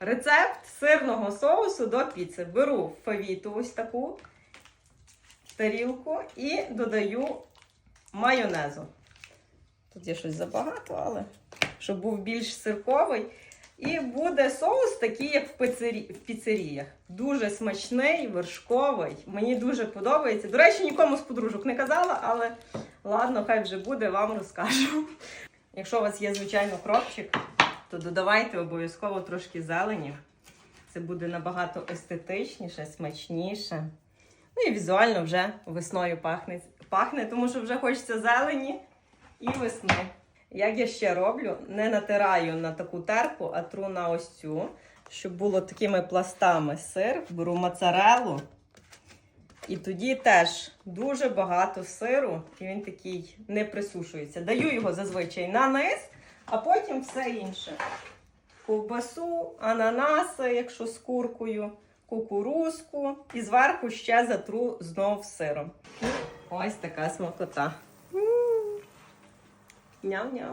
Рецепт сирного соусу до піци. Беру фавіту ось таку тарілку і додаю майонезу. Тут є щось забагато, але щоб був більш сирковий. І буде соус такий, як в, пицері... в піцеріях. Дуже смачний, вершковий. Мені дуже подобається. До речі, нікому з подружок не казала, але ладно, хай вже буде, вам розкажу. Якщо у вас є, звичайно, кропчик, то додавайте обов'язково трошки зелені. Це буде набагато естетичніше, смачніше. Ну і візуально вже весною пахне, пахне тому що вже хочеться зелені і весни. Як я ще роблю, не натираю на таку терку, а тру на ось цю, щоб було такими пластами сир. Беру моцарелу. І тоді теж дуже багато сиру, і він такий не присушується. Даю його зазвичай на низ, а потім все інше. Ковбасу, ананаси, якщо з куркою, кукурузку. І зверху ще затру знов сиром. Ось така смакота. М. Няу-няу.